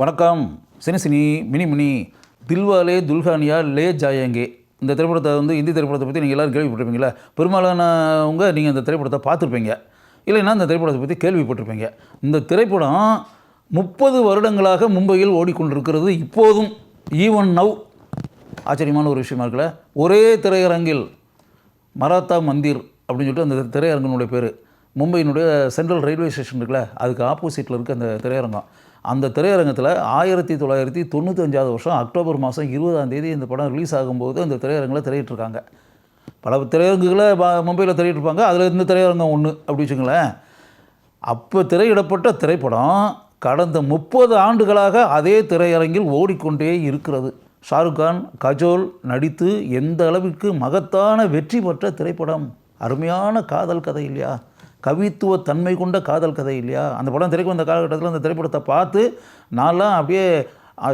வணக்கம். சினி சினி மினி மினி. தில்வாலே துல்ஹானியா லே ஜாயங்கே. இந்த திரைப்படத்தை வந்து இந்தி திரைப்படத்தை பற்றி நீங்கள் எல்லோரும் கேள்விப்பட்டிருப்பீங்களா? பெரும்பாலானவங்க நீங்கள் இந்த திரைப்படத்தை பார்த்துருப்பீங்க. இல்லைன்னா இந்த திரைப்படத்தை பற்றி கேள்விப்பட்டிருப்பீங்க. இந்த திரைப்படம் முப்பது வருடங்களாக மும்பையில் ஓடிக்கொண்டிருக்கிறது இப்போதும். Even now. ஆச்சரியமான ஒரு விஷயமா இருக்குல்ல? ஒரே திரையரங்கில் மராத்தா மந்திர் அப்படின்னு சொல்லிட்டு அந்த திரையரங்கனுடைய பேர். மும்பையினுடைய சென்ட்ரல் ரயில்வே ஸ்டேஷன் இருக்குல்ல அதுக்கு ஆப்போசிட்டில் இருக்க அந்த திரையரங்கம். அந்த திரையரங்கத்தில் ஆயிரத்தி தொள்ளாயிரத்தி தொண்ணூத்தஞ்சாவது வருஷம் அக்டோபர் மாதம் இருபதாம் தேதி இந்த படம் ரிலீஸ் ஆகும்போது அந்த திரையரங்கில் திரையிட்டிருக்காங்க பல திரையரங்குகளை ப- மும்பையில் திரையிட்டிருப்பாங்க அதில் இந்த திரையரங்கம் ஒன்று அப்படி வச்சுங்களேன் அப்போ திரையிடப்பட்ட திரைப்படம் கடந்த முப்பது ஆண்டுகளாக அதே திரையரங்கில் ஓடிக்கொண்டே இருக்கிறது. ஷாருக்கான் கஜோல் நடித்து எந்த அளவிற்கு மகத்தான வெற்றி பெற்ற திரைப்படம்? அருமையான காதல் கதை இல்லையா? கவித்துவ தன்மை கொண்ட காதல் கதை இல்லையா? அந்த படம் திரைக்கு வந்த காலகட்டத்தில் அந்த திரைப்படத்தை பார்த்து நான்லாம் அப்படியே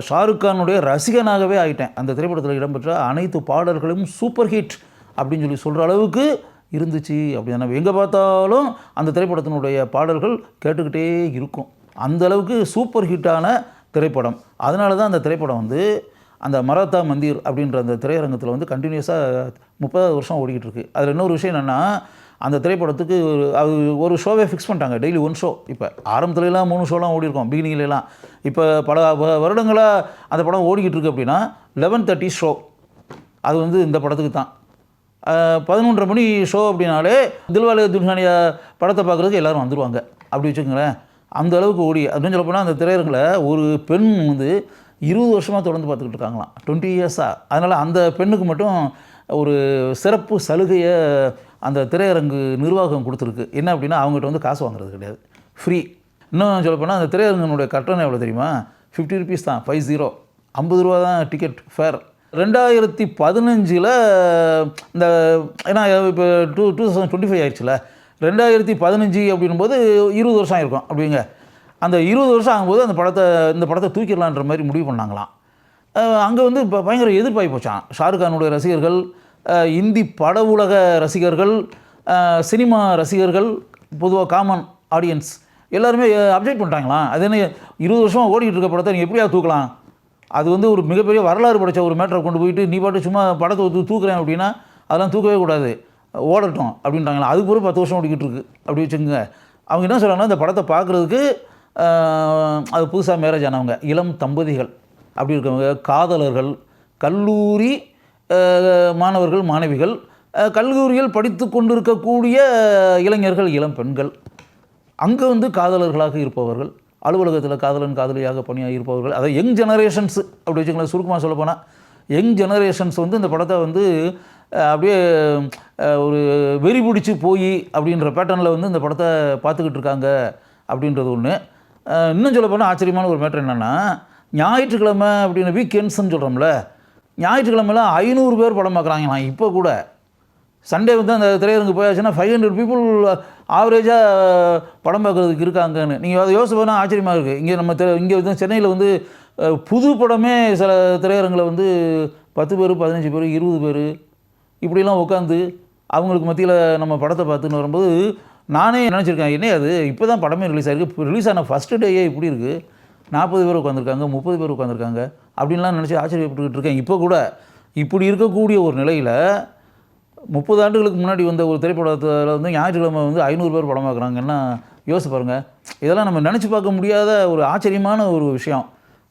ஷாருக் கானுடைய ரசிகனாகவே ஆகிட்டேன் அந்த திரைப்படத்தில் இடம்பெற்ற அனைத்து பாடல்களும் சூப்பர் ஹிட் அப்படின்னு சொல்லி சொல்கிற அளவுக்கு இருந்துச்சு அப்படி நம்ம எங்கே பார்த்தாலும் அந்த திரைப்படத்தினுடைய பாடல்கள் கேட்டுக்கிட்டே இருக்கும். அந்த அளவுக்கு சூப்பர் ஹிட்டான திரைப்படம். அதனால தான் அந்த திரைப்படம் வந்து அந்த மராத்தா மந்திர் அப்படின்ற அந்த திரையரங்கத்தில் வந்து கண்டினியூஸாக முப்பதாவது வருஷம் ஓடிக்கிட்டு இருக்குது அதில் இன்னொரு விஷயம் என்னென்னா அந்த திரைப்படத்துக்கு ஒரு- அது ஒரு ஷோவே ஃபிக்ஸ் பண்ணிட்டாங்க. டெய்லி ஒன் ஷோ இப்போ ஆரம்பத்துலலாம் மூணு ஷோலாம் ஓடி இருக்கும் பிகினிங்லாம் இப்போ பல வ- வருடங்களாக அந்த படம் ஓடிக்கிட்டு இருக்கு அப்படின்னா லெவன் தேர்ட்டி ஷோ அது வந்து இந்த படத்துக்கு தான். பதினொன்றரை மணி ஷோ அப்படின்னாலே தில்வாலே துல்ஹானியா படத்தை பார்க்குறதுக்கு எல்லாரும் வந்துடுவாங்க அப்படி வச்சுக்கோங்களேன். அந்த அளவுக்கு ஓடி அப்படின்னு சொல்ல போனால் அந்த திரையரங்கில் ஒரு பெண் வந்து இருபது வருஷமாக தொடர்ந்து பார்த்துக்கிட்டு இருக்காங்களாம். டுவெண்ட்டி இயர்ஸாக அதனால் அந்த பெண்ணுக்கு மட்டும் ஒரு சிறப்பு சலுகையை அந்த திரையரங்கு நிர்வாகம் கொடுத்துருக்கு. என்ன அப்படின்னா அவங்ககிட்ட வந்து காசு வாங்குறது கிடையாது. ஃப்ரீ இன்னும் சொல்லப்போனால் அந்த திரையரங்கனுடைய கட்டணம் எவ்வளோ தெரியுமா? ஃபிஃப்டி ருபீஸ் தான். ஃபைவ் ஜீரோ ஐம்பது ரூபா தான் டிக்கெட் ஃபேர் ரெண்டாயிரத்தி பதினஞ்சில் இந்த ஏன்னா இப்போ two two thousand twenty five ஆயிடுச்சுல. ரெண்டாயிரத்தி பதினஞ்சு அப்படின்னும்போது இருபது வருஷம் ஆயிருக்கும் அப்படிங்க. அந்த இருபது வருஷம் ஆகும்போது அந்த படத்தை இந்த படத்தை தூக்கிடலான்ற மாதிரி முடிவு பண்ணாங்களாம். அங்கே வந்து இப்போ பயங்கர எதிர்ப்பாகி போச்சான் ஷாருக்கானுடைய ரசிகர்கள் இந்தி பட உலக ரசிகர்கள் சினிமா ரசிகர்கள் பொதுவாக காமன் ஆடியன்ஸ் எல்லாருமே அப்டேட் பண்ணிட்டாங்களாம். அது என்ன இருபது வருஷம் ஓடிக்கிட்டு இருக்க படத்தை நீங்கள் எப்படியா தூக்கலாம்? அது வந்து ஒரு மிகப்பெரிய வரலாறு படைச்ச ஒரு மேட்டரை கொண்டு போயிட்டு நீ பாட்டு சும்மா படத்தை தூக்குறேன் அப்படின்னா அதெல்லாம் தூக்கவே கூடாது. ஓடட்டும் அப்படின்றாங்களா அதுக்கு பிறகு பத்து வருஷம் ஓடிக்கிட்டு இருக்கு. அப்படி வச்சுக்கோங்க. அவங்க என்ன சொல்கிறாங்கன்னா இந்த படத்தை பார்க்குறதுக்கு அது புதுசாக மேரேஜ் ஆனவங்க இளம் தம்பதிகள் அப்படி இருக்கவங்க காதலர்கள் கல்லூரி மாணவர்கள் மாணவிகள் கல்லூரியில் படித்து கொண்டிருக்கக்கூடிய இளைஞர்கள் இளம் பெண்கள் அங்கே வந்து காதலர்களாக இருப்பவர்கள் அலுவலகத்தில் காதலன் காதலியாக பணியாக இருப்பவர்கள் அதை யங் ஜெனரேஷன்ஸ் அப்படி வச்சுக்கலாம் சுருக்கமாக சொல்ல போனால் யங் ஜெனரேஷன்ஸ் வந்து இந்த படத்தை வந்து அப்படியே ஒரு வெறி பிடிச்சி போய் அப்படின்ற பேட்டர்னில் வந்து இந்த படத்தை பார்த்துக்கிட்டு இருக்காங்க அப்படின்றது ஒன்று இன்னும் சொல்ல போனால் ஆச்சரியமான ஒரு மேட்டர் என்னென்னா ஞாயிற்றுக்கிழமை அப்படின்னு வீக்கெண்ட்ஸ்ன்னு சொல்கிறோம்ல ஞாயிற்றுக்கிழமைலாம் ஐநூறு பேர் படம் பார்க்குறாங்களாம் இப்போ கூட. சண்டே வந்து அந்த திரையரங்கு போயாச்சுன்னா ஃபைவ் ஹண்ட்ரட் பீப்புள் ஆவரேஜாக படம் பார்க்குறதுக்கு இருக்காங்கன்னு. நீங்கள் அதை யோசிச்சு போனால் ஆச்சரியமாக இருக்குது இங்கே நம்ம இங்கே வந்து சென்னையில் வந்து புது படமே சில திரையரங்கில் வந்து பத்து பேர் பதினஞ்சு பேர் இருபது பேர் இப்படிலாம் உட்காந்து அவங்களுக்கு மத்தியில் நம்ம படத்தை பார்த்துன்னு வரும்போது நானே நினச்சிருக்கேன் என்ன அது இப்போ தான் படமே ரிலீஸ் ஆகிருக்கு இப்போ ரிலீஸ் ஆன ஃபஸ்ட்டு டேயே இப்படி இருக்குது நாற்பது பேர் உட்காந்துருக்காங்க முப்பது பேர் உட்காந்துருக்காங்க அப்படின்லாம் நினச்சி ஆச்சரியப்பட்டுக்கிட்டு இருக்கேன். இப்போ கூட இப்படி இருக்கக்கூடிய ஒரு நிலையில் முப்பது ஆண்டுகளுக்கு முன்னாடி வந்த ஒரு திரைப்படத்தில் வந்து ஞாயிற்றுக்கிழமை வந்து ஐநூறு பேர் படம் பார்க்குறாங்கன்னா யோசிச்சு பாருங்கள் இதெல்லாம் நம்ம நினச்சி பார்க்க முடியாத ஒரு ஆச்சரியமான ஒரு விஷயம்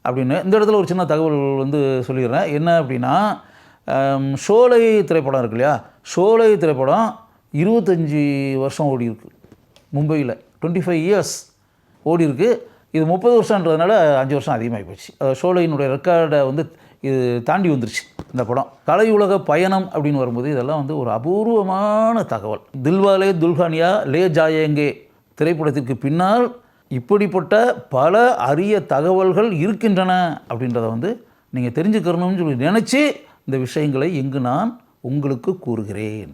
அப்படின்னு இந்த இடத்துல ஒரு சின்ன தகவல் வந்து சொல்லிடுறேன். என்ன அப்படின்னா ஷோலை திரைப்படம் இருக்கு இல்லையா? ஷோலை திரைப்படம் இருபத்தஞ்சி வருஷம் ஓடி இருக்கு மும்பையில் டுவெண்ட்டி ஃபைவ் இயர்ஸ் ஓடி இருக்கு இது முப்பது வருஷன்றதுனால அஞ்சு வருஷம் அதிகமாகி போச்சு. ஷோலையினுடைய ரெக்கார்டை வந்து இது தாண்டி வந்துருச்சு இந்த படம். கலை உலக பயணம் அப்படின்னு வரும்போது இதெல்லாம் வந்து ஒரு அபூர்வமான தகவல். தில்வாலே துல்ஹானியா லே ஜாயேங்கே திரைப்படத்திற்கு பின்னால் இப்படிப்பட்ட பல அரிய தகவல்கள் இருக்கின்றன அப்படின்றத வந்து நீங்கள் தெரிஞ்சுக்கிறணும்னு சொல்லி நினச்சி இந்த விஷயங்களை இங்கு நான் உங்களுக்கு கூறுகிறேன்.